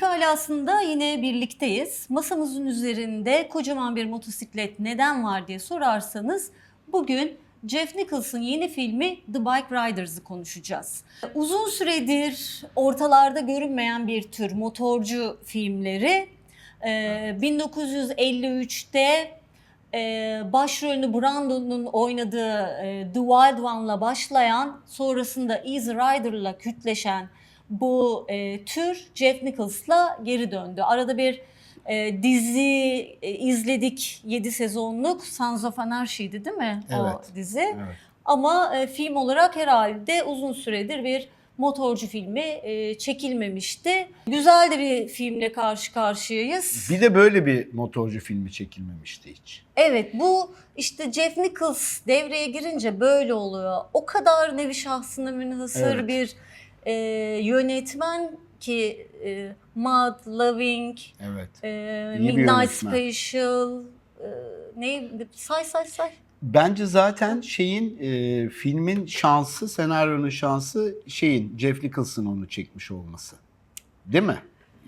Geek alasında yine birlikteyiz. Masamızın üzerinde kocaman bir motosiklet neden var diye sorarsanız bugün Jeff Nichols'ın yeni filmi The Bike Riders'ı konuşacağız. Uzun süredir ortalarda görünmeyen bir tür motorcu filmleri. Ee, 1953'te e, başrolünü Brandon'un oynadığı e, The Wild One'la başlayan sonrasında Easy Rider'la kütleşen bu e, tür Jeff Nichols'la geri döndü. Arada bir e, dizi e, izledik 7 sezonluk Sons of Anarchy'di değil mi Evet. o dizi? Evet. Ama e, film olarak herhalde uzun süredir bir motorcu filmi e, çekilmemişti. Güzel de bir filmle karşı karşıyayız. Bir de böyle bir motorcu filmi çekilmemişti hiç. Evet bu işte Jeff Nichols devreye girince böyle oluyor. O kadar nevi şahsına münhasır Evet. bir e, yönetmen ki e, Mad, Loving, Evet. e, İyi Midnight. Special, e, ne say say say. Bence zaten şeyin e, filmin şansı, senaryonun şansı şeyin Jeff Nichols'ın onu çekmiş olması. Değil mi?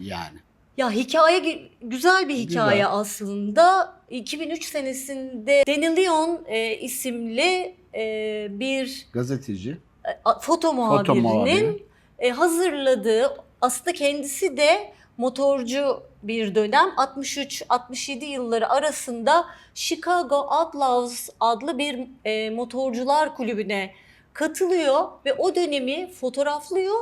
Yani. Ya hikaye gü- güzel bir hikaye Güzel. aslında. 2003 senesinde Danny Leon e, isimli e, bir Gazeteci. A- foto muhabirinin muhabiri. e, hazırladığı aslında kendisi de motorcu bir dönem 63-67 yılları arasında Chicago Outlaws adlı bir e, motorcular kulübüne katılıyor ve o dönemi fotoğraflıyor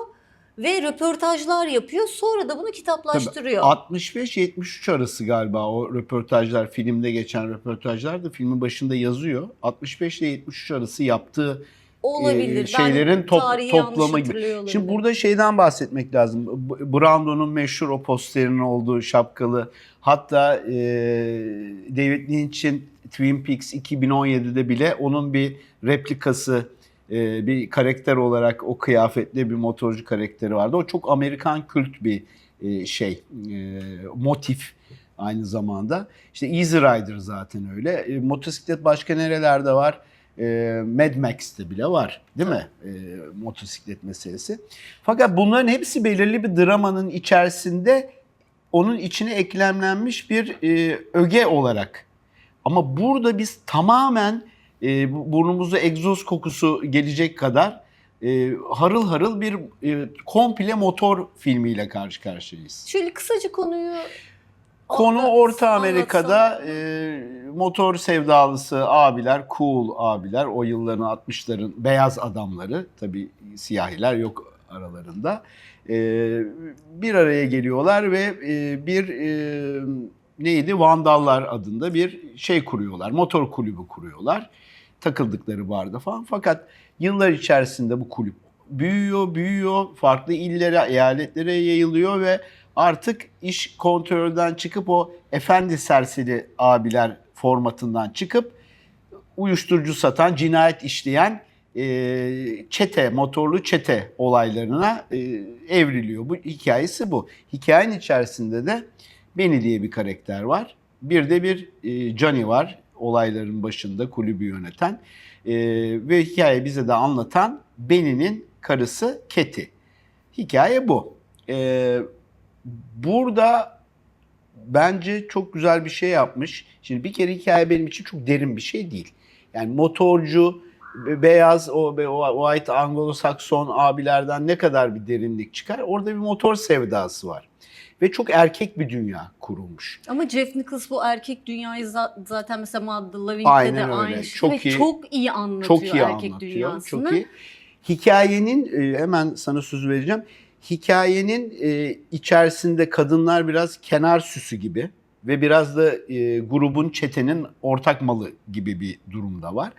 ve röportajlar yapıyor. Sonra da bunu kitaplaştırıyor. 65-73 arası galiba o röportajlar, filmde geçen röportajlar da filmin başında yazıyor. 65 ile 73 arası yaptığı Olabilir. e, şeylerin top- toplamı gibi. Şimdi burada şeyden bahsetmek lazım. Brando'nun meşhur o posterinin olduğu şapkalı. Hatta e, David Lynch'in Twin Peaks 2017'de bile onun bir replikası e, bir karakter olarak o kıyafetli bir motorcu karakteri vardı. O çok Amerikan kült bir e, şey, e, motif aynı zamanda. İşte Easy Rider zaten öyle. E, motosiklet başka nerelerde var? E, Mad Max'te bile var değil mi? E, motosiklet meselesi. Fakat bunların hepsi belirli bir dramanın içerisinde onun içine eklemlenmiş bir e, öge olarak. Ama burada biz tamamen e, bu- burnumuza egzoz kokusu gelecek kadar e, harıl harıl bir e, komple motor filmiyle karşı karşıyayız. Şöyle kısaca konuyu Konu Orta. Amerika'da e, motor sevdalısı abiler, cool abiler, o yılların 60'ların beyaz adamları, tabii siyahiler yok aralarında. E, bir araya geliyorlar ve e, bir e, neydi Vandallar adında bir şey kuruyorlar, motor kulübü kuruyorlar. Takıldıkları barda falan. Fakat yıllar içerisinde bu kulüp büyüyor, büyüyor, farklı illere, eyaletlere yayılıyor ve artık iş kontrolden çıkıp o efendi serseri abiler formatından çıkıp uyuşturucu satan, cinayet işleyen e, çete, motorlu çete olaylarına e, evriliyor. Bu hikayesi bu. Hikayenin içerisinde de Beni diye bir karakter var. Bir de bir e, Johnny var olayların başında kulübü yöneten. E, ve hikaye bize de anlatan Benny'nin karısı Keti. Hikaye bu. E, burada bence çok güzel bir şey yapmış. Şimdi bir kere hikaye benim için çok derin bir şey değil. Yani motorcu, be- beyaz, o, o white Anglo-Sakson abilerden ne kadar bir derinlik çıkar? Orada bir motor sevdası var. Ve çok erkek bir dünya kurulmuş. Ama Jeff Nichols bu erkek dünyayı za- zaten mesela Mad Loving'de Aynen de öyle. aynı şey. Çok Ve iyi. çok iyi anlatıyor Çok iyi erkek anlatıyor. dünyasını. Çok iyi. Hikayenin e, hemen sana söz vereceğim. Hikayenin e, içerisinde kadınlar biraz kenar süsü gibi ve biraz da e, grubun çetenin ortak malı gibi bir durumda var.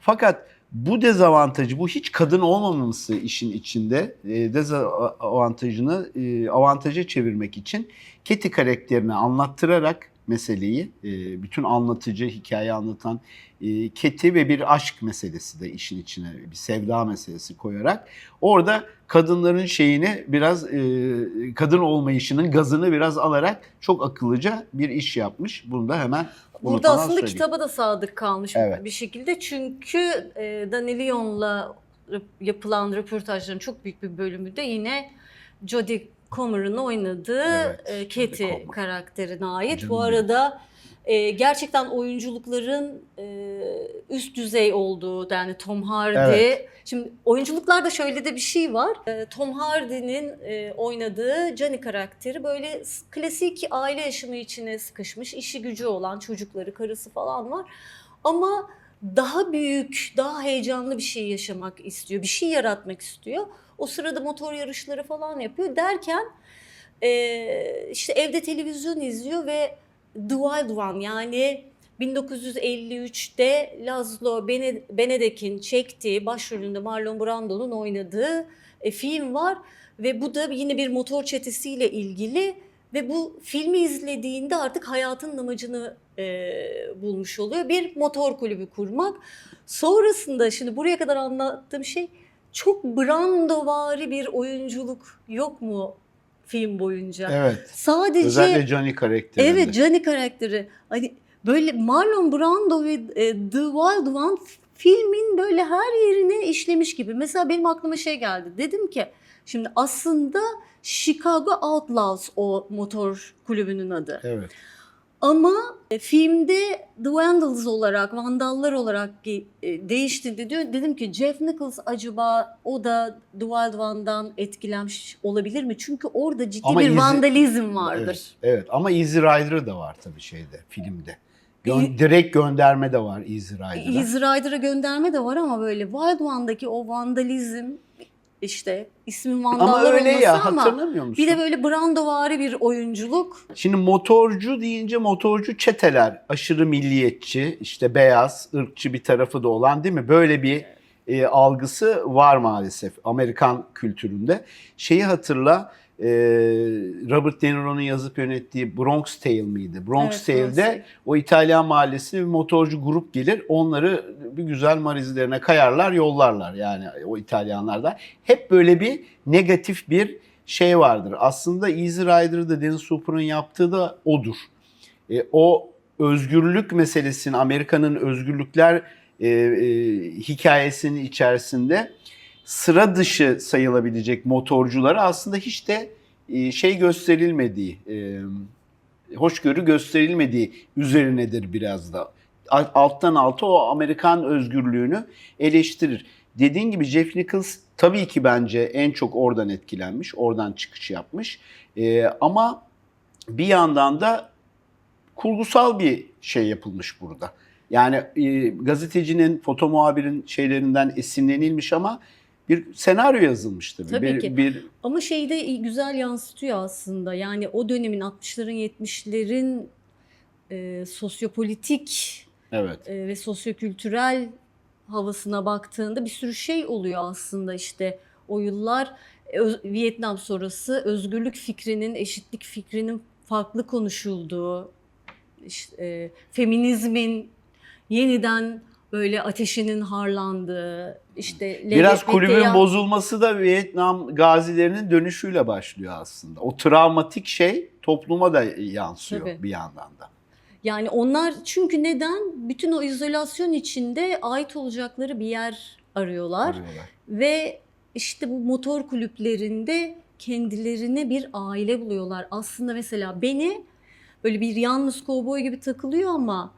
Fakat bu dezavantajı, bu hiç kadın olmaması işin içinde e, dezavantajını e, avantaja çevirmek için Keti karakterini anlattırarak meseleyi, e, bütün anlatıcı, hikaye anlatan e, Keti ve bir aşk meselesi de işin içine bir sevda meselesi koyarak orada kadınların şeyini biraz e, kadın olmayışının gazını biraz alarak çok akıllıca bir iş yapmış. Bunu da hemen Burada aslında söyleyeyim. kitaba da sadık kalmış Evet. bir şekilde. Çünkü e, röp- yapılan röportajların çok büyük bir bölümü de yine Jodie Comer'ın oynadığı Evet, e, Katie Comer. karakterine ait. Canım Bu arada e, gerçekten oyunculukların e, üst düzey olduğu yani Tom Hardy. Evet. Şimdi oyunculuklarda şöyle de bir şey var. E, Tom Hardy'nin e, oynadığı Johnny karakteri böyle klasik aile yaşamı içine sıkışmış, işi gücü olan çocukları, karısı falan var. Ama daha büyük, daha heyecanlı bir şey yaşamak istiyor, bir şey yaratmak istiyor. O sırada motor yarışları falan yapıyor derken e, işte evde televizyon izliyor ve The Wild One yani 1953'te Laszlo Bene- Benedek'in çektiği başrolünde Marlon Brando'nun oynadığı e, film var ve bu da yine bir motor çetesiyle ilgili ve bu filmi izlediğinde artık hayatın amacını e, bulmuş oluyor. Bir motor kulübü kurmak. Sonrasında şimdi buraya kadar anlattığım şey çok Brandovari bir oyunculuk yok mu film boyunca? Evet. Sadece Özellikle Johnny karakterinde. Evet Johnny karakteri. Hani böyle Marlon Brando ve e, The Wild One filmin böyle her yerine işlemiş gibi. Mesela benim aklıma şey geldi. Dedim ki şimdi aslında Chicago Outlaws o motor kulübünün adı. Evet. Ama e, filmde The Vandals olarak, Vandallar olarak ge- e, değişti diyor. Dedim ki Jeff Nichols acaba o da The Wild One'dan etkilenmiş olabilir mi? Çünkü orada ciddi Ama bir izi- vandalizm vardır. Evet, evet. ama Easy Rider'ı da var tabii şeyde, filmde. Gö- direkt gönderme de var Easy Rider'a. Easy Rider'a gönderme de var ama böyle Wild One'daki o vandalizm işte ismin Ama vandallar öyle olması ya ama hatırlamıyor musun? bir de böyle Brandovari bir oyunculuk. Şimdi motorcu deyince motorcu çeteler aşırı milliyetçi, işte beyaz, ırkçı bir tarafı da olan değil mi? Böyle bir e, algısı var maalesef Amerikan kültüründe. Şeyi hatırla, e, Robert De Niro'nun yazıp yönettiği Bronx Tale miydi? Bronx Evet, Tale'de o İtalyan mahallesine bir motorcu grup gelir. Onları bir güzel marizlerine kayarlar, yollarlar yani o İtalyanlarda. Hep böyle bir negatif bir şey vardır. Aslında Easy Rider'da Dennis Hooper'ın yaptığı da odur. E, o özgürlük meselesini, Amerika'nın özgürlükler e, e, hikayesinin içerisinde sıra dışı sayılabilecek motorculara aslında hiç de e, şey gösterilmediği, e, hoşgörü gösterilmediği üzerinedir biraz da. Alttan alta o Amerikan özgürlüğünü eleştirir. Dediğin gibi Jeff Nichols tabii ki bence en çok oradan etkilenmiş, oradan çıkış yapmış. E, ama bir yandan da kurgusal bir şey yapılmış burada. Yani e, gazetecinin, foto muhabirin şeylerinden esinlenilmiş ama bir senaryo yazılmış tabii. Tabii bir, ki. bir Ama şeyi de iyi- güzel yansıtıyor aslında. Yani o dönemin 60'ların 70'lerin e, sosyopolitik evet. e, ve sosyokültürel havasına baktığında bir sürü şey oluyor aslında işte o yıllar e, öz- Vietnam sonrası özgürlük fikrinin, eşitlik fikrinin farklı konuşulduğu, işte, e, feminizmin yeniden böyle ateşinin harlandığı, işte Biraz kulübün bozulması da Vietnam gazilerinin dönüşüyle başlıyor aslında. O travmatik şey topluma da yansıyor Tabii. bir yandan da. Yani onlar çünkü neden? Bütün o izolasyon içinde ait olacakları bir yer arıyorlar. Arıyorlar. Ve işte bu motor kulüplerinde kendilerine bir aile buluyorlar. Aslında mesela beni böyle bir yalnız kovboy gibi takılıyor ama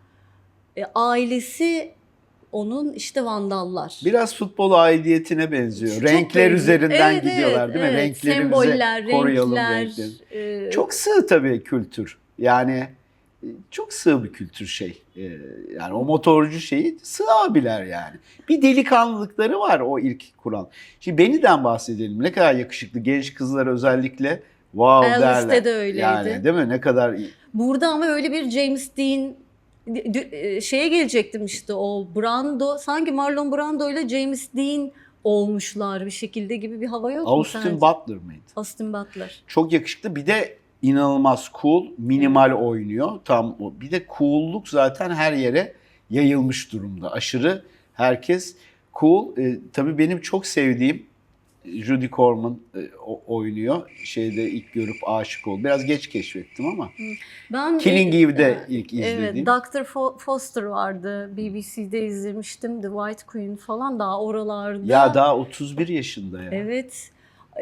e, ailesi onun işte vandallar. Biraz futbol aidiyetine benziyor. Çok Renkler benziyor. üzerinden Evet, gidiyorlar evet, değil mi? evet. Renklerimizi Semboller, koruyalım renkler. renkleri. e, Çok sığ tabii kültür. Yani e, çok sığ bir kültür şey. E, Yani o motorcu şeyi sığ abiler yani. Bir delikanlılıkları var o ilk kuran. Şimdi Benny'den bahsedelim. Ne kadar yakışıklı genç kızlar özellikle wow Elvis'te derler. de öyleydi. Yani değil mi? Ne kadar iyi. Burada ama öyle bir James Dean şeye gelecektim işte o Brando sanki Marlon Brando ile James Dean olmuşlar bir şekilde gibi bir hava yok mu Austin sence? Butler mıydı? Austin Butler. Çok yakışıklı. Bir de inanılmaz cool, minimal oynuyor. Tam o. Bir de cool'luk zaten her yere yayılmış durumda. Aşırı herkes cool. Ee, tabii benim çok sevdiğim Judy Corman e, oynuyor. Şeyde ilk görüp aşık oldum. Biraz geç keşfettim ama. Ben Killing e, Eve'de e, ilk Evet, izlediğim. Dr. Fo- Foster vardı. BBC'de izlemiştim. The White Queen falan daha oralarda. Ya daha 31 yaşında ya. Evet.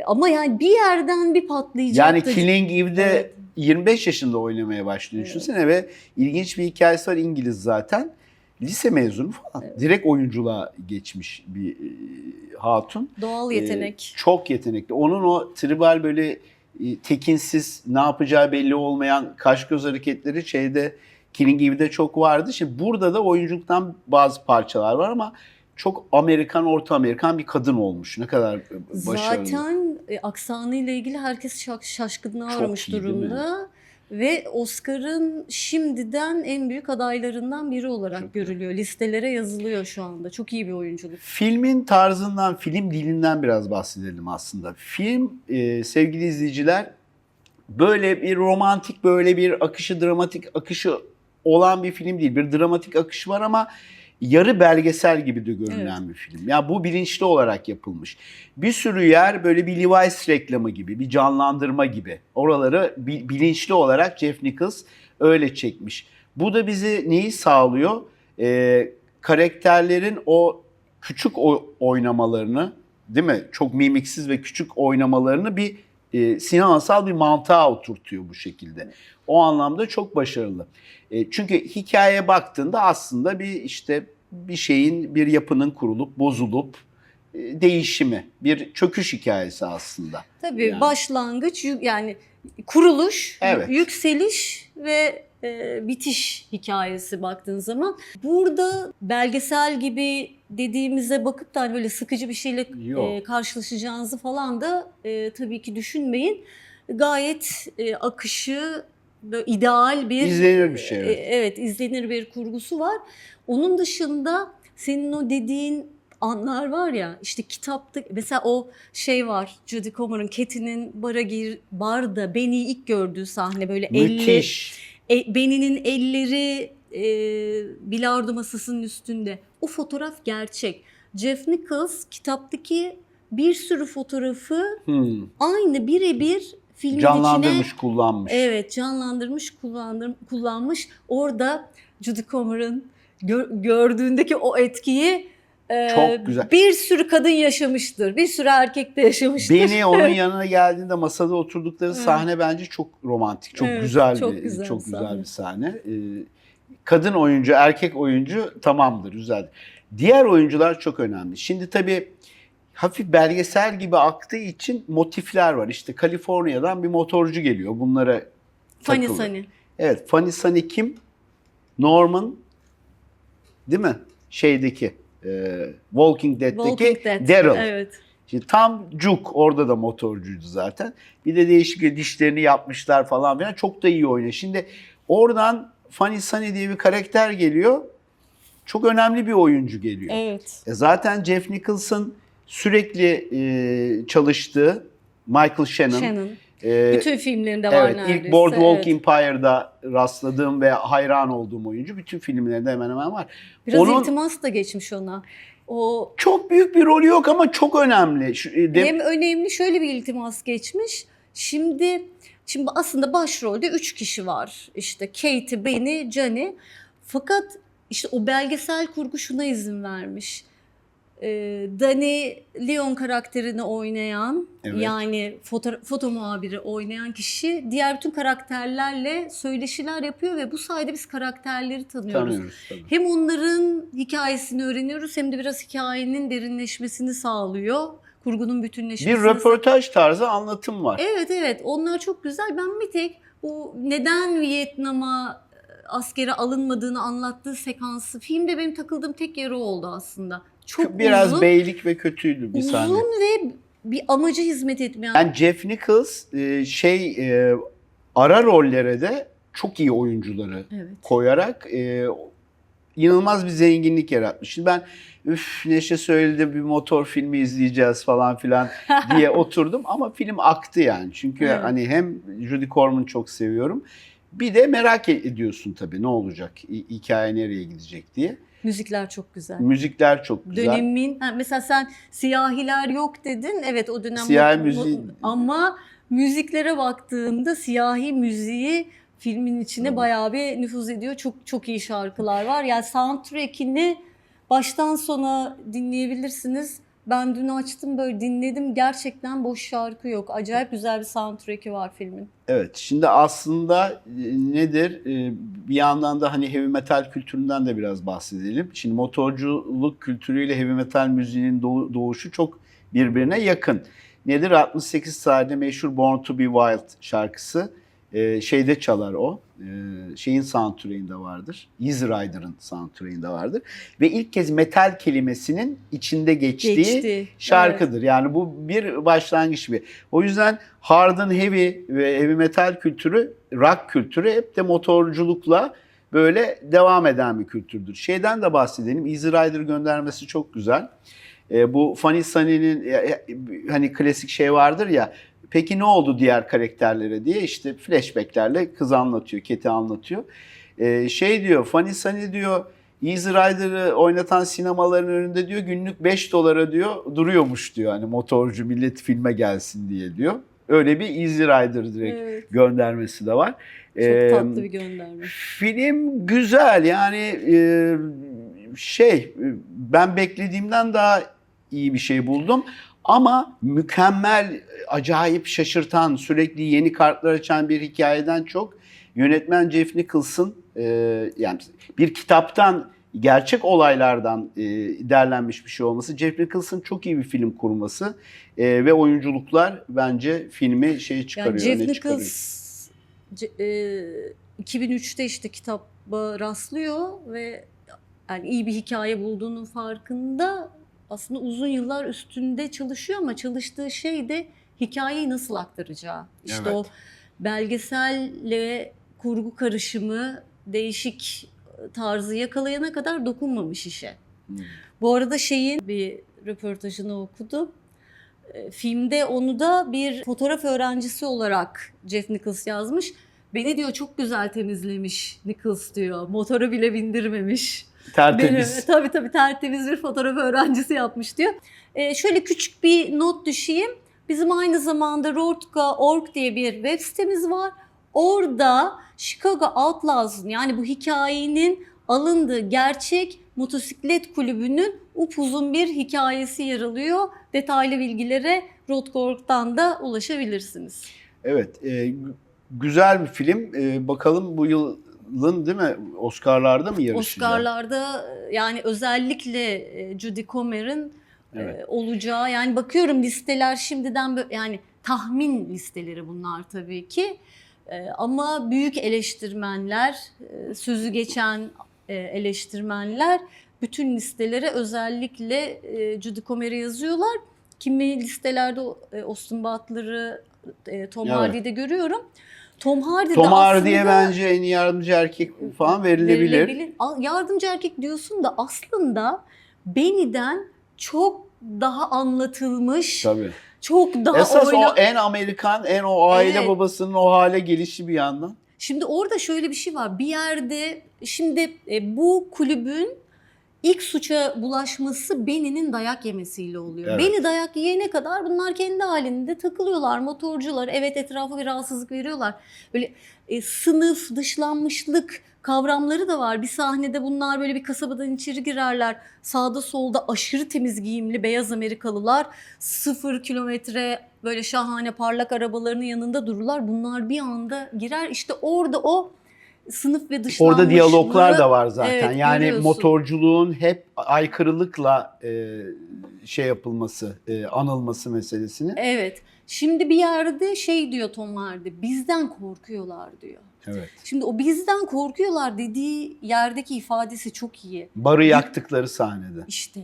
Ama yani bir yerden bir patlayacak. Yani Killing Eve'de Evet. 25 yaşında oynamaya başlıyor. Evet. Düşünsene ve ilginç bir hikayesi var İngiliz zaten. Lise mezunu falan. Direkt oyunculuğa geçmiş bir e, hatun. Doğal Ee, yetenek. çok yetenekli. Onun o tribal böyle e, tekinsiz ne yapacağı belli olmayan kaş göz hareketleri şeyde Killing Eve'de çok vardı. Şimdi burada da oyunculuktan bazı parçalar var ama çok Amerikan, Orta Amerikan bir kadın olmuş. Ne kadar başarılı. Zaten e, aksanıyla ilgili herkes şaşkınlığa uğramış durumda. Ve Oscar'ın şimdiden en büyük adaylarından biri olarak Çok iyi. görülüyor. Listelere yazılıyor şu anda. Çok iyi bir oyunculuk. Filmin tarzından, film dilinden biraz bahsedelim aslında. Film e, sevgili izleyiciler böyle bir romantik, böyle bir akışı, dramatik akışı olan bir film değil. Bir dramatik akış var ama yarı belgesel gibi de görünen bir film. Ya bu bilinçli olarak yapılmış. Bir sürü yer böyle bir Levi's reklamı gibi, bir canlandırma gibi. Oraları bi- bilinçli olarak Jeff Nichols öyle çekmiş. Bu da bizi neyi sağlıyor? Ee, karakterlerin o küçük o- oynamalarını, değil mi? Çok mimiksiz ve küçük oynamalarını bir e, sinemasal bir mantığa oturtuyor bu şekilde. O anlamda çok başarılı. E, çünkü hikayeye baktığında aslında bir işte bir şeyin, bir yapının kurulup bozulup e, değişimi, bir çöküş hikayesi aslında. Tabii Yani. başlangıç yani kuruluş, Evet. yükseliş ve e, bitiş hikayesi baktığın zaman. Burada belgesel gibi dediğimize bakıp da hani böyle sıkıcı bir şeyle Yok. e, karşılaşacağınızı falan da e, tabii ki düşünmeyin. Gayet e, akışı böyle ideal bir İzlenir bir şey, e, evet. evet izlenir bir kurgusu var. Onun dışında senin o dediğin anlar var ya işte kitapta mesela o şey var Jodie Comer'ın Cathy'nin bara gir barda Benny'i ilk gördüğü sahne böyle Müthiş. e, Benny'nin elleri e, bilardo masasının üstünde. O fotoğraf gerçek. Jeff Nichols kitaptaki bir sürü fotoğrafı Hmm. aynı birebir filmin Canlandırmış, içine kullanmış. Evet canlandırmış kullandır, kullanmış. Orada Judy Comer'ın gör- gördüğündeki o etkiyi e, Çok güzel. bir sürü kadın yaşamıştır. Bir sürü erkek de yaşamıştır. Beni onun yanına geldiğinde masada oturdukları Evet. sahne bence çok romantik, çok Evet, güzel çok bir güzel çok güzel sahne. bir sahne. Ee, kadın oyuncu, erkek oyuncu tamamdır, güzel. Diğer oyuncular çok önemli. Şimdi tabii hafif belgesel gibi aktığı için motifler var. İşte Kaliforniya'dan bir motorcu geliyor. Bunlara Funny takılıyor. Sunny. Evet, Funny Sunny kim? Norman değil mi? Şeydeki e, Walking Dead'teki Walking Dead. Daryl. Evet. Şimdi tam cuk orada da motorcuydu zaten. Bir de değişik dişlerini yapmışlar falan filan. Çok da iyi oynuyor. Şimdi oradan Funny Sunny diye bir karakter geliyor. Çok önemli bir oyuncu geliyor. Evet. E zaten Jeff Nicholson sürekli e, çalıştığı Michael Shannon. Shannon. e, Bütün filmlerinde var evet, neredeyse. ilk Boardwalk evet. Empire'da rastladığım ve hayran olduğum oyuncu. Bütün filmlerinde hemen hemen var. Biraz Onun- iltimas da geçmiş ona. O Çok büyük bir rolü yok ama çok önemli. E, de- hem önemli şöyle bir iltimas geçmiş. Şimdi şimdi aslında başrolde üç kişi var. İşte Katie, Benny, Johnny. Fakat işte o belgesel kurgu şuna izin vermiş. Ee, Danny Leon karakterini oynayan Evet. yani foto, foto muhabiri oynayan kişi diğer bütün karakterlerle söyleşiler yapıyor ve bu sayede biz karakterleri tanıyoruz. tanıyoruz tabii. Hem onların hikayesini öğreniyoruz hem de biraz hikayenin derinleşmesini sağlıyor. Kurgunun bütünleşmesini Bir röportaj tarzı anlatım var. Evet evet onlar çok güzel. Ben bir tek bu neden Vietnam'a e, askere alınmadığını anlattığı sekansı filmde benim takıldığım tek yeri oldu aslında. Çok Biraz uzun, beylik ve kötüydü bir uzun sahne. ve bir amaca hizmet etmeyen. Yani Jeff Nichols e, şey e, ara rollere de çok iyi oyuncuları Evet. koyarak e, inanılmaz bir zenginlik yaratmış. Şimdi ben üf Neşe söyledi bir motor filmi izleyeceğiz falan filan diye oturdum ama film aktı yani. Çünkü Evet. hani hem Judy Corman'ı çok seviyorum. Bir de merak ediyorsun tabii ne olacak, hi- hikaye nereye gidecek diye. Müzikler çok güzel. Müzikler çok güzel. Dönemin ha, mesela sen siyahiler yok dedin. Evet o dönem Siyahi müziği- ama müziklere baktığında siyahi müziği filmin içine Hı. bayağı bir nüfuz ediyor. Çok çok iyi şarkılar var. Yani soundtrack'ini baştan sona dinleyebilirsiniz. Ben dün açtım böyle dinledim. Gerçekten boş şarkı yok. Acayip güzel bir soundtrack'i var filmin. Evet, şimdi aslında e, nedir? E, Bir yandan da hani heavy metal kültüründen de biraz bahsedelim. Şimdi motorculuk kültürüyle heavy metal müziğinin doğu- doğuşu çok birbirine yakın. Nedir? 68 tarihinde meşhur Born to be Wild şarkısı e, şeyde çalar o. E, Şeyin soundtrack'inde vardır. Easy Rider'ın soundtrack'inde vardır. Ve ilk kez metal kelimesinin içinde geçtiği Geçti. şarkıdır. Yani bu bir başlangıç bir. O yüzden hard and heavy ve heavy metal kültürü, rock kültürü hep de motorculukla böyle devam eden bir kültürdür. Şeyden de bahsedelim. Easy Rider göndermesi çok güzel. E, bu Funny Sonny'nin e, e, hani klasik şey vardır ya. Peki ne oldu diğer karakterlere diye işte flashbacklerle kız anlatıyor, Keti anlatıyor. E, şey diyor, Funny Sonny diyor Easy Rider'ı oynatan sinemaların önünde diyor günlük 5 dolara diyor duruyormuş diyor. Hani motorcu millet filme gelsin diye diyor. Öyle bir Easy Rider direkt Evet. göndermesi de var. Çok Ee, tatlı bir gönderme. Film güzel yani e, şey e, ben beklediğimden daha iyi bir şey buldum. Ama mükemmel, acayip şaşırtan, sürekli yeni kartlar açan bir hikayeden çok yönetmen Jeff Nicholson e, yani bir kitaptan gerçek olaylardan e, derlenmiş bir şey olması. Jeff Nicholson çok iyi bir film kurması e, ve oyunculuklar bence filmi şey çıkarıyor. Yani Jeff. Nichols e, 2003'te işte kitaba rastlıyor ve yani iyi bir hikaye bulduğunun farkında aslında uzun yıllar üstünde çalışıyor ama çalıştığı şey de hikayeyi nasıl aktaracağı. İşte Evet. o belgeselle kurgu karışımı değişik tarzı yakalayana kadar dokunmamış işe. Hmm. Bu arada şeyin bir röportajını okudum. E, Filmde onu da bir fotoğraf öğrencisi olarak Jeff Nichols yazmış. Beni diyor çok güzel temizlemiş Nichols diyor. Motoru bile bindirmemiş. Tertemiz. Beni, tabii tabii tertemiz bir fotoğraf öğrencisi yapmış diyor. E, şöyle küçük bir not düşeyim. Bizim aynı zamanda Rotka.org diye bir web sitemiz var. Orada Chicago Outlaws'ın yani bu hikayenin alındığı gerçek motosiklet kulübünün upuzun bir hikayesi yer alıyor. Detaylı bilgilere Rotka.org'dan da ulaşabilirsiniz. Evet, e, gü- güzel bir film. E, bakalım bu yılın değil mi Oscar'larda mı yarışacak? Oscar'larda yani özellikle e, Judy Comer'ın e, Evet. olacağı yani bakıyorum listeler şimdiden bö- yani tahmin listeleri bunlar tabii ki. E, ama büyük eleştirmenler, sözü geçen eleştirmenler bütün listelere özellikle Judy Comer'i yazıyorlar. Kimi listelerde Austin Butler'ı, Tom Evet. Hardy'yi de görüyorum. Tom Hardy de Tom Hardy'ye bence en iyi yardımcı erkek falan verilebilir. verilebilir. Yardımcı erkek diyorsun da aslında Benny'den çok daha anlatılmış, Tabii. çok daha Esas oyna- o en Amerikan, en o aile Evet. babasının o hale gelişi bir yandan. Şimdi orada şöyle bir şey var. Bir yerde şimdi e, bu kulübün ilk suça bulaşması Benny'nin dayak yemesiyle oluyor. Evet. Benny dayak yiyene kadar bunlar kendi halinde takılıyorlar. Motorcular evet etrafa bir rahatsızlık veriyorlar. Böyle e, sınıf, dışlanmışlık kavramları da var. Bir sahnede bunlar böyle bir kasabadan içeri girerler. Sağda solda aşırı temiz giyimli beyaz Amerikalılar sıfır kilometre böyle şahane parlak arabalarının yanında dururlar. Bunlar bir anda girer. İşte orada o sınıf ve dışlanmışlığı Orada diyaloglar da var zaten. Evet, yani görüyorsun. motorculuğun hep aykırılıkla e, şey yapılması, e, anılması meselesini. Evet. Şimdi bir yerde şey diyor Tom Hardy. Bizden korkuyorlar diyor. Evet. Şimdi o bizden korkuyorlar dediği yerdeki ifadesi çok iyi. Barı yaktıkları sahnede. İşte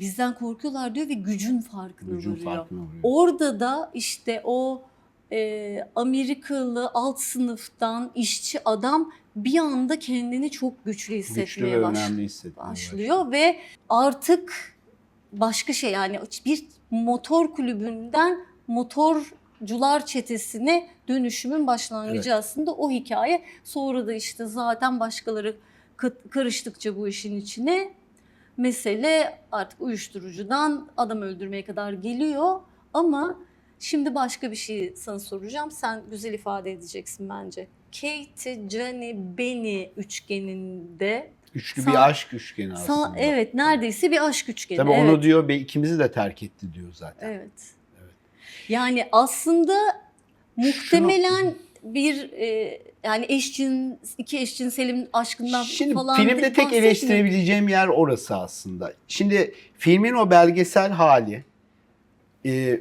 bizden korkuyorlar diyor ve gücün farkına Gücün varıyor. farkına varıyor. Orada da işte o e, Amerikalı alt sınıftan işçi adam bir anda kendini çok güçlü Güçlü hissetmeye ve baş- önemli hissetmeye başlıyor ve artık başka şey yani bir motor kulübünden motorcular çetesine dönüşümün başlangıcı aslında o hikaye. Sonra da işte zaten başkaları ka- karıştıkça bu işin içine mesele artık uyuşturucudan adam öldürmeye kadar geliyor. Ama şimdi başka bir şey sana soracağım. Sen güzel ifade edeceksin bence. Katie, Johnny, Benny üçgeninde Üçlü Sa- bir aşk üçgeni Sa- aslında. evet neredeyse bir aşk üçgeni. Tabii evet. onu diyor ve ikimizi de terk etti diyor zaten. Evet. Yani aslında muhtemelen bir e, yani eşcin iki eşcinselin aşkından Şimdi falan filmde de tek eleştirebileceğim yer orası aslında. Şimdi filmin o belgesel hali e,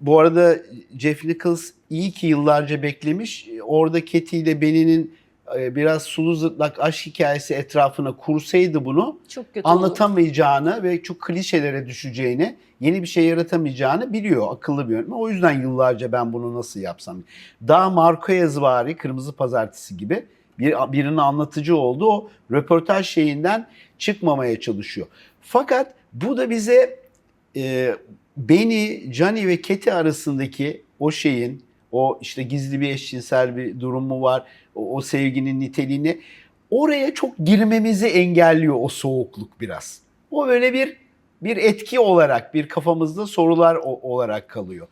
bu arada Jeff Nichols iyi ki yıllarca beklemiş. Orada Katie ile Benny'nin e, biraz sulu zırtlak aşk hikayesi etrafına kursaydı bunu çok kötü olur. anlatamayacağını ve çok klişelere düşeceğini, yeni bir şey yaratamayacağını biliyor. Akıllı bir yönetmen. O yüzden yıllarca ben bunu nasıl yapsam. Daha Marquezvari, Kırmızı Pazartesi gibi bir birinin anlatıcı oldu. O röportaj şeyinden çıkmamaya çalışıyor. Fakat bu da bize e, beni, Johnny ve Keti arasındaki o şeyin, o işte gizli bir eşcinsel bir durumu var, o, o sevginin niteliğini oraya çok girmemizi engelliyor o soğukluk biraz. O böyle bir bir etki olarak, bir kafamızda sorular o- olarak kalıyor.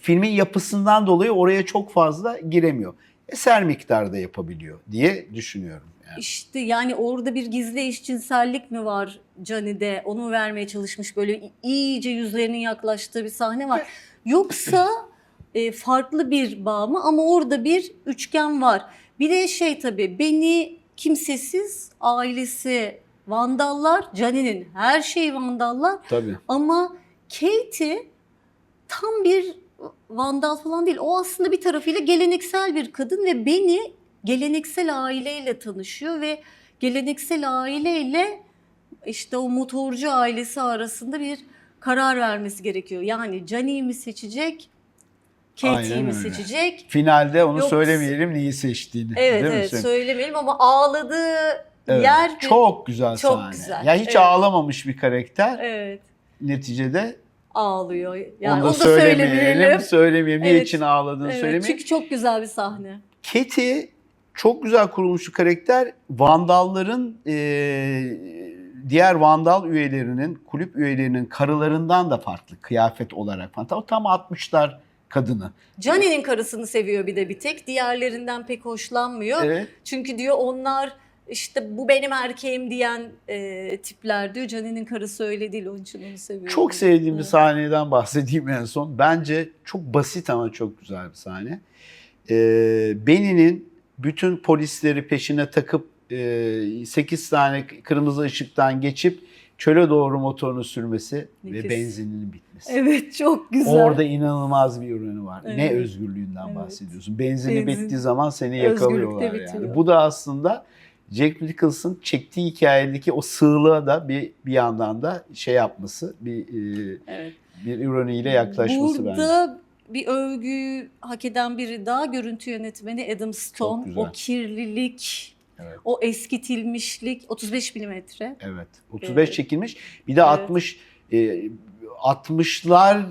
Filmin yapısından dolayı oraya çok fazla giremiyor. Eser miktarda yapabiliyor diye düşünüyorum. Yani. İşte yani orada bir gizli eşcinsellik mi var Johnny'de? Onu mu vermeye çalışmış böyle iyice yüzlerinin yaklaştığı bir sahne var. Yoksa e, farklı bir bağ mı? Ama orada bir üçgen var. Bir de şey tabii beni kimsesiz ailesi vandallar. Johnny'nin her şeyi vandallar. Tabii. Ama Katie tam bir vandal falan değil. O aslında bir tarafıyla geleneksel bir kadın ve beni geleneksel aileyle tanışıyor ve geleneksel aileyle işte o motorcu ailesi arasında bir karar vermesi gerekiyor. Yani Johnny'yi mi seçecek, Katie'yi mi seçecek? Finalde onu Yok. söylemeyelim neyi seçtiğini. Evet değil mi evet Sen? söylemeyelim ama ağladığı Evet. yer Çok güzel Çok sahne. güzel, Ya hiç evet. ağlamamış bir karakter. evet Neticede ağlıyor. Yani onu da onu da söylemeyelim. söylemeyelim. Söylemeyelim. Evet. için ağladığını Evet, söylemeyelim. çünkü çok güzel bir sahne. Keti çok güzel kurulmuş bir karakter. Vandalların e, diğer Vandal üyelerinin, kulüp üyelerinin karılarından da farklı kıyafet olarak falan. Tam 60'lar kadını. Johnny'nin karısını seviyor bir de bir tek. Diğerlerinden pek hoşlanmıyor. Evet. Çünkü diyor onlar işte bu benim erkeğim diyen e, tipler diyor. Johnny'nin karısı öyle değil onun için onu seviyor. Çok sevdiğim bir Evet. sahneden bahsedeyim en son. Bence çok basit ama çok güzel bir sahne. Ee, Benny'nin bütün polisleri peşine takıp e, 8 tane kırmızı ışıktan geçip çöle doğru motorunu sürmesi Nefis. ve benzininin bitmesi. Evet çok güzel. Orada inanılmaz bir ürünü var. Ne Evet. özgürlüğünden Evet. bahsediyorsun. Benzini Benzin- bittiği zaman seni yakalıyorlar bitiyor. yani. Bu da aslında Jack Nicholson çektiği hikayedeki o sığlığa da bir bir yandan da şey yapması, bir e, Evet. bir ironiyle yaklaşması bence. Burada bir övgü hak eden biri daha görüntü yönetmeni Adam Stone. O kirlilik, Evet. o eskitilmişlik 35 milimetre. Evet. 35 Evet. çekilmiş. Bir de Evet. 60 e, 60'lar e,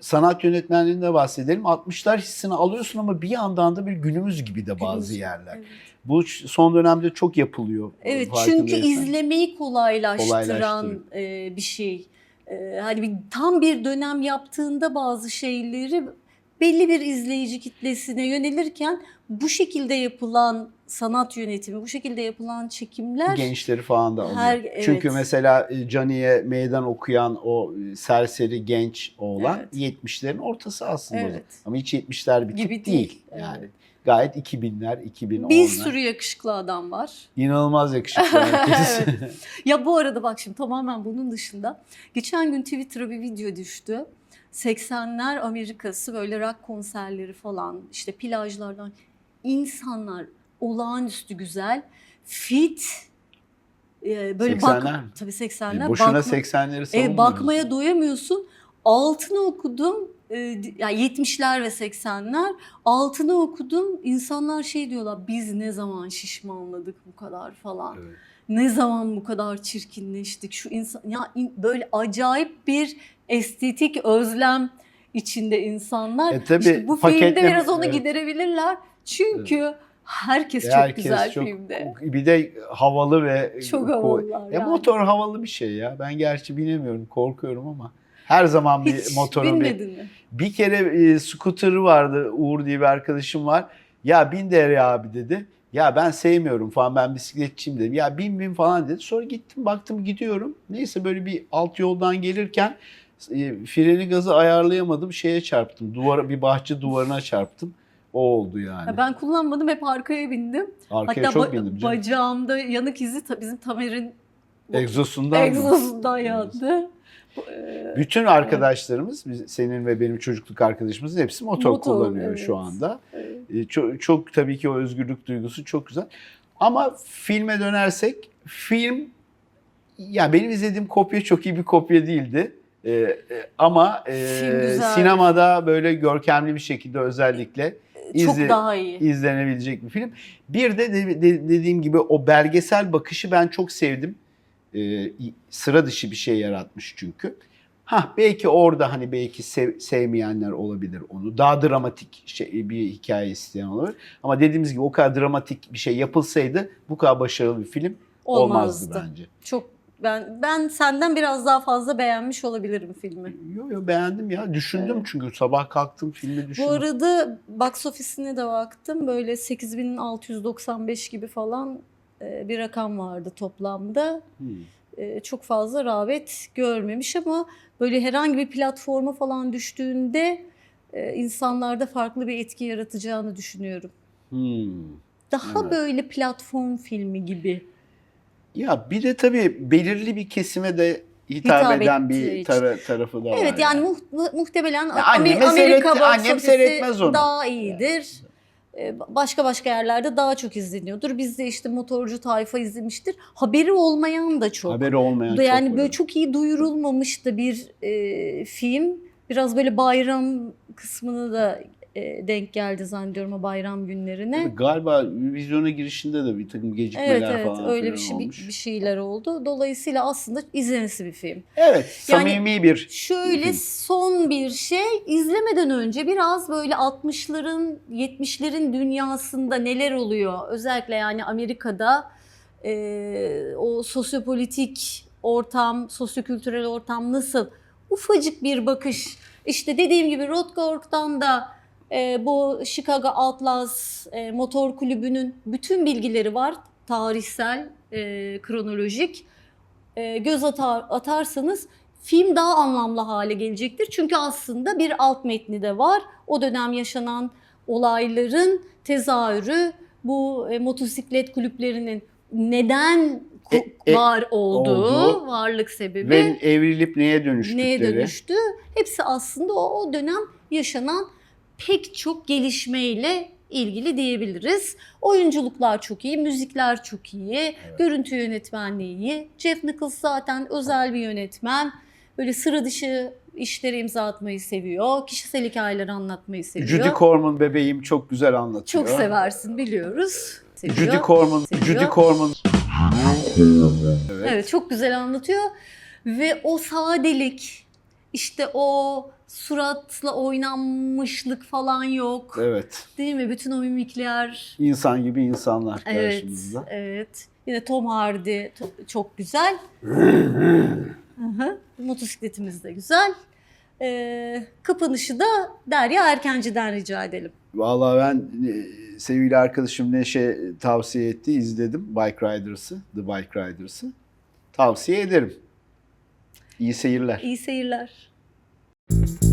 sanat yönetmenliğinde bahsedelim. 60'lar hissini alıyorsun ama bir yandan da bir günümüz gibi de bazı Günümüz. yerler. Evet. Bu son dönemde çok yapılıyor. Evet çünkü izlemeyi kolaylaştıran Kolaylaştırıyor. e, bir şey. E, hani bir, tam bir dönem yaptığında bazı şeyleri belli bir izleyici kitlesine yönelirken bu şekilde yapılan sanat yönetimi, bu şekilde yapılan çekimler gençleri falan da alıyor. Her- evet. Çünkü mesela e, Johnny'ye meydan okuyan o e, serseri genç oğlan Evet. 70'lerin ortası aslında. Evet. Ama hiç 70'ler bir tip Gibi değil. değil. Yani Evet. Gayet 2000'ler, 2010'lar. bir sürü yakışıklı adam var. İnanılmaz yakışıklı herkes. Evet. Ya bu arada bak şimdi tamamen bunun dışında geçen gün Twitter'a bir video düştü. 80'ler Amerikası böyle rock konserleri falan işte plajlardan insanlar olağanüstü güzel fit e, böyle 80'ler bak tabii 80'ler E, Boşuna bakma- 80'leri Evet, savunmuyoruz. bakmaya doyamıyorsun. Altını okudum. E, yani 70'ler ve 80'ler. Altını okudum. İnsanlar şey diyorlar. Biz ne zaman şişmanladık bu kadar falan. Evet. Ne zaman bu kadar çirkinleştik. Şu insan ya in- böyle acayip bir estetik özlem içinde insanlar. E, tabii işte bu filmde biraz onu evet. giderebilirler. Çünkü herkes E, çok herkes güzel çok- filmde. Bir de havalı ve Çok havalılar E, yani. motor havalı bir şey ya. Ben gerçi binemiyorum, korkuyorum ama her zaman bir Hiç motoru bir mi? Bir kere e, scooter'ı vardı Uğur diye bir arkadaşım var. Ya bin der ya abi dedi. Ya ben sevmiyorum falan ben bisikletçiyim dedim. Ya bin bin falan dedi. Sonra gittim baktım gidiyorum. Neyse böyle bir alt yoldan gelirken e, freni gazı ayarlayamadım. Şeye çarptım. Duvara bir bahçe duvarına çarptım. O oldu yani. Ya ben kullanmadım hep arkaya bindim. Arkaya Hatta çok ba- bindim canım. bacağımda yanık izi ta- bizim Tamer'in Egzosundan mı? egzozundan yandı. E, Bütün arkadaşlarımız, biz- senin ve benim çocukluk arkadaşımızın hepsi motor, Motor, kullanıyor evet. şu anda. evet. E, Çok, çok tabii ki o özgürlük duygusu çok güzel. Ama filme dönersek, film ya benim izlediğim kopya çok iyi bir kopya değildi. E, e, ama e, sinemada böyle görkemli bir şekilde özellikle Çok izle- daha iyi. izlenebilecek bir film. Bir de, de- de- dediğim gibi o belgesel bakışı ben çok sevdim. Ee, sıra dışı bir şey yaratmış çünkü. Ha belki orada hani belki sev- sevmeyenler olabilir onu. Daha dramatik şey, bir hikaye isteyen olabilir. Ama dediğimiz gibi o kadar dramatik bir şey yapılsaydı bu kadar başarılı bir film olmazdı, Olmazdı. bence. Çok ben ben senden biraz daha fazla beğenmiş olabilirim filmi. Yo yo beğendim ya. Düşündüm Evet. çünkü sabah kalktım filmi düşündüm. Bu arada box office'ine de baktım. Böyle 8695 gibi falan e, bir rakam vardı toplamda. Hmm. E, Çok fazla rağbet görmemiş ama böyle herhangi bir platforma falan düştüğünde e, insanlarda farklı bir etki yaratacağını düşünüyorum. Hmm. Daha Evet. böyle platform filmi gibi. Ya bir de tabii belirli bir kesime de hitap, Hitap eden bir tara- tarafı da var. Evet yani muht- mu- muhtemelen Ya Amerika seyretti- annem seyretmez onu. daha iyidir. Ee, Başka başka yerlerde daha çok izleniyordur. Bizde işte motorcu tayfa izlemiştir. Haberi olmayan da çok. Haberi olmayan da çok yani böyle çok iyi duyurulmamış da bir e, film. Biraz böyle bayram kısmını da denk geldi zannediyorum o bayram günlerine. Tabii Galiba vizyona girişinde de bir takım gecikmeler Evet evet falan öyle bir şey olmuş. bir şeyler oldu. Dolayısıyla aslında izlenesi bir film. Evet, Yani samimi bir Şöyle film. son bir şey izlemeden önce biraz böyle 60'ların 70'lerin dünyasında neler oluyor özellikle yani Amerika'da e, o sosyopolitik ortam, sosyokültürel ortam nasıl ufacık bir bakış işte dediğim gibi Rothkorg'dan da e, bu Chicago Outlaws e, motor kulübünün bütün bilgileri var tarihsel, e, kronolojik e, göz atar, atarsanız film daha anlamlı hale gelecektir. Çünkü aslında bir alt metni de var. O dönem yaşanan olayların tezahürü bu e, motosiklet kulüplerinin neden E- e- var olduğu, olduğu varlık sebebi, ve evrilip neye dönüştükleri. neye dönüştü. Hepsi aslında o, o dönem yaşanan pek çok gelişmeyle ilgili diyebiliriz. Oyunculuklar çok iyi, müzikler çok iyi, görüntü yönetmenliği iyi. Jeff Nichols zaten özel bir yönetmen. Böyle sıra dışı işlere imza atmayı seviyor. Kişisel hikayeleri anlatmayı seviyor. Judy Corman bebeğim çok güzel anlatıyor. çok seversin biliyoruz. Seviyor. Judy Corman, Seviyor. Judy Corman. Evet. çok güzel anlatıyor ve o sadelik işte o suratla oynanmışlık falan yok. Evet. Değil mi? Bütün o mimikler. İnsan gibi insanlar Evet. karşımızda. Evet. Yine Tom Hardy çok güzel. Motosikletimiz de güzel. Ee, kapanışı da Derya Erkenci'den rica edelim. Vallahi ben e, sevgili arkadaşım Neşe tavsiye etti. izledim Bike Riders'ı, The Bike Riders'ı. Tavsiye ederim. İyi seyirler. İyi seyirler. Mm-hmm.